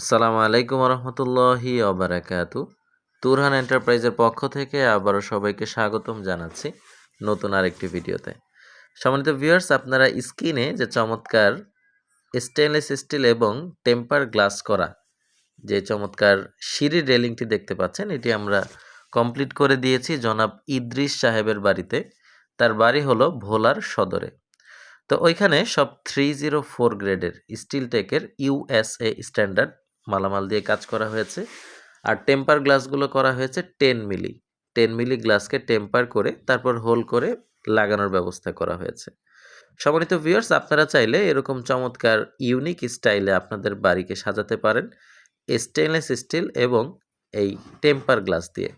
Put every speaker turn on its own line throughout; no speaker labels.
আসসালামু আলাইকুম রহমতুল্লাহি অবরাকাতু তুরহান এন্টারপ্রাইজের পক্ষ থেকে আবারও সবাইকে স্বাগতম জানাচ্ছি নতুন আরেকটি ভিডিওতে। সম্মানিত ভিউয়ার্স, আপনারা স্ক্রিনে যে চমৎকার স্টেনলেস স্টিল এবং টেম্পার গ্লাস করা যে চমৎকার সিঁড়ি রেলিংটি দেখতে পাচ্ছেন, এটি আমরা কমপ্লিট করে দিয়েছি জনাব ইদ্রিস সাহেবের বাড়িতে। তার বাড়ি হলো ভোলার সদরে। তো ওইখানে সব থ্রি জিরো ফোর গ্রেডের স্টিল টেকের ইউএসএ স্ট্যান্ডার্ড মালামাল দিয়ে কাজ করা হয়েছে। আর টেম্পার গ্লাসগুলো করা হয়েছে টেন মিলি। টেন মিলি গ্লাসকে টেম্পার করে, তারপর হোল করে লাগানোর ব্যবস্থা করা হয়েছে। সম্মানিত ভিউয়ার্স, আপনারা চাইলে এরকম চমৎকার, ইউনিক স্টাইলে আপনাদের বাড়িকে সাজাতে পারেন। স্টেনলেস স্টিল এবং এই টেম্পার গ্লাস দিয়ে।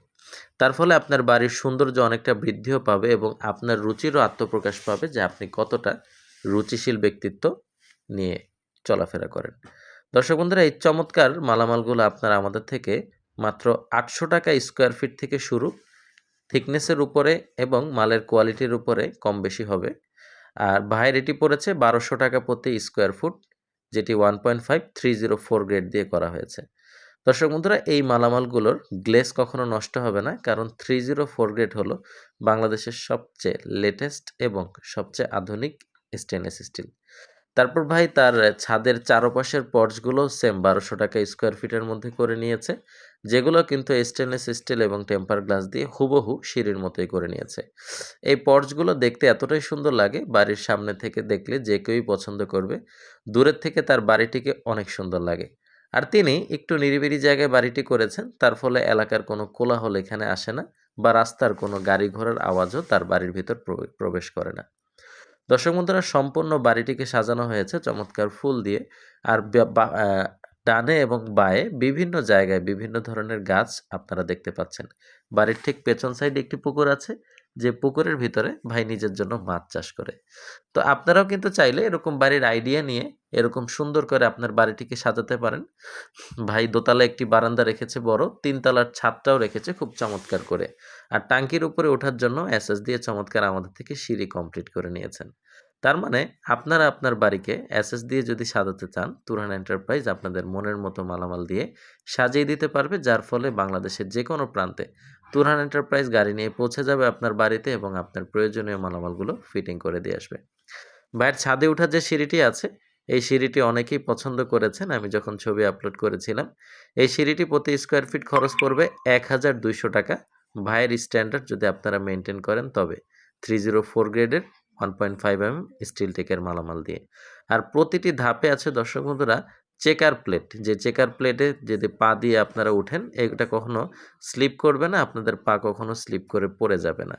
তার ফলে আপনার বাড়ির সৌন্দর্য অনেকটা বৃদ্ধিও পাবে এবং আপনার রুচিরও আত্মপ্রকাশ পাবে যে আপনি কতটা রুচিশীল ব্যক্তিত্ব নিয়ে চলাফেরা করেন। দর্শক বন্ধুরা, এই চমৎকার মালামালগুলো আপনারা আমাদের থেকে মাত্র আটশো টাকা স্কোয়ার ফিট থেকে শুরু থিকনেসের উপরে এবং মালের কোয়ালিটির উপরে কম বেশি হবে। আর ভাইয়ের এটি পড়েছে বারোশো টাকা প্রতি স্কোয়ার ফুট যেটি one point five three zero four grade দিয়ে করা হয়েছে। দর্শক বন্ধুরা, এই মালামালগুলোর গ্লেস কখনো নষ্ট হবে না, কারণ থ্রি জিরো ফোর গ্রেড হলো বাংলাদেশের সবচেয়ে লেটেস্ট এবং সবচেয়ে আধুনিক স্টেনলেস স্টিল তারপর ভাই তার ছাদের চারপাশের পর্চগুলো সেম বারোশো টাকা স্কোয়ার ফিটের মধ্যে করে নিয়েছে, যেগুলো কিন্তু স্টেনলেস স্টিল এবং টেম্পার গ্লাস দিয়ে হুবহু সিঁড়ির মতোই করে নিয়েছে। এই পর্চগুলো দেখতে এতটাই সুন্দর লাগে, বাড়ির সামনে থেকে দেখলে যে কেউই পছন্দ করবে, দূরের থেকে তার বাড়িটিকে অনেক সুন্দর লাগে। আর তিনি একটু নিরিবিলি জায়গায় বাড়িটি করেছেন, তার ফলে এলাকার কোনো কোলাহল এখানে আসে না বা রাস্তার কোনো গাড়ি ঘোড়ার আওয়াজও তার বাড়ির ভিতর প্রবেশ করে না। দর্শক বন্ধুরা, সম্পূর্ণ বাড়িটিকে সাজানো হয়েছে চমৎকার ফুল দিয়ে। আর ডানে এবং বায়ে বিভিন্ন জায়গায় বিভিন্ন ধরনের গাছ আপনারা দেখতে পাচ্ছেন। বাড়ির ঠিক পেছন সাইডে একটি পুকুর আছে। যে পুকুরের ভিতরে ভাই নিজের জন্য মাছ চাষ করে। তো আপনারাও কিন্তু চাইলে এরকম বাড়ির আইডিয়া নিয়ে এরকম সুন্দর করে আপনার বাড়িটিকে সাজাতে পারেন। ভাই দোতলা একটি বারান্দা রেখেছে বড়, তিনতলার ছাদটাও রেখেছে খুব চমৎকার করে। আর টাঙ্কির উপরে ওঠার জন্য এসএস দিয়ে চমৎকার আমাদের থেকে সিঁড়ি কমপ্লিট করে নিয়েছেন। তার মানে আপনারা আপনার বাড়িকে এসএস দিয়ে যদি সাজাতে চান, তুরহান এন্টারপ্রাইজ আপনাদের মনের মতো মালামাল দিয়ে সাজিয়ে দিতে পারবে, যার ফলে বাংলাদেশের যে কোনো প্রান্তে তুরহান এন্টারপ্রাইজ গাড়ি নিয়ে পৌঁছে যাবে আপনার বাড়িতে এবং আপনার প্রয়োজনীয় মালামালগুলো ফিটিং করে দিয়ে আসবে। ভাইয়ের ছাদে ওঠার যে সিঁড়িটি আছে, এই সিঁড়িটি অনেকেই পছন্দ করেছেন। আমি যখন ছবি আপলোড করেছিলাম, এই সিঁড়িটি প্রতি স্কোয়ার ফিট খরচ পড়বে এক হাজার দুইশো টাকা। ভাইয়ের স্ট্যান্ডার্ড যদি আপনারা মেনটেন করেন, তবে থ্রি জিরো ফোর গ্রেডের one point five M steel টেকের মালামাল দিয়ে। আর প্রতিটি ধাপে আছে দর্শক বন্ধুরা চেকার প্লেট যে চেকার প্লেটে যদি পা দিয়ে আপনারা উঠেন, এটা কখনো স্লিপ করবে না, আপনাদের পা কখনো স্লিপ করে পড়ে যাবে না।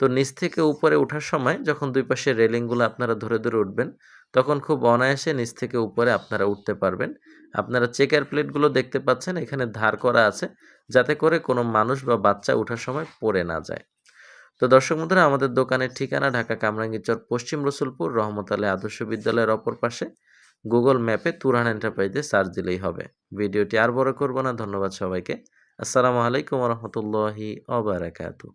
তো নিচ থেকে উপরে ওঠার সময় যখন দুই পাশে রেলিংগুলো আপনারা ধরে ধরে উঠবেন, তখন খুব অনায়াসে নিচ থেকে উপরে আপনারা উঠতে পারবেন। আপনারা চেকার প্লেটগুলো দেখতে পাচ্ছেন, এখানে ধার করা আছে, যাতে করে কোনো মানুষ বা বাচ্চা ওঠার সময় পড়ে না যায়। তো দর্শক বন্ধুরা, আমাদের দোকানের ঠিকানা ঢাকা কামরাঙ্গীচর পশ্চিম রসুলপুর, রহমত আলী আদর্শ বিদ্যালয়ের অপর পাশে। গুগল ম্যাপে তুরান এন্টারপ্রাইজে সার্চ দিলেই হবে। ভিডিওটি আর বড় করব না, ধন্যবাদ সবাইকে। আসসালামু আলাইকুম রহমতুল্লাহি অবরাকাতু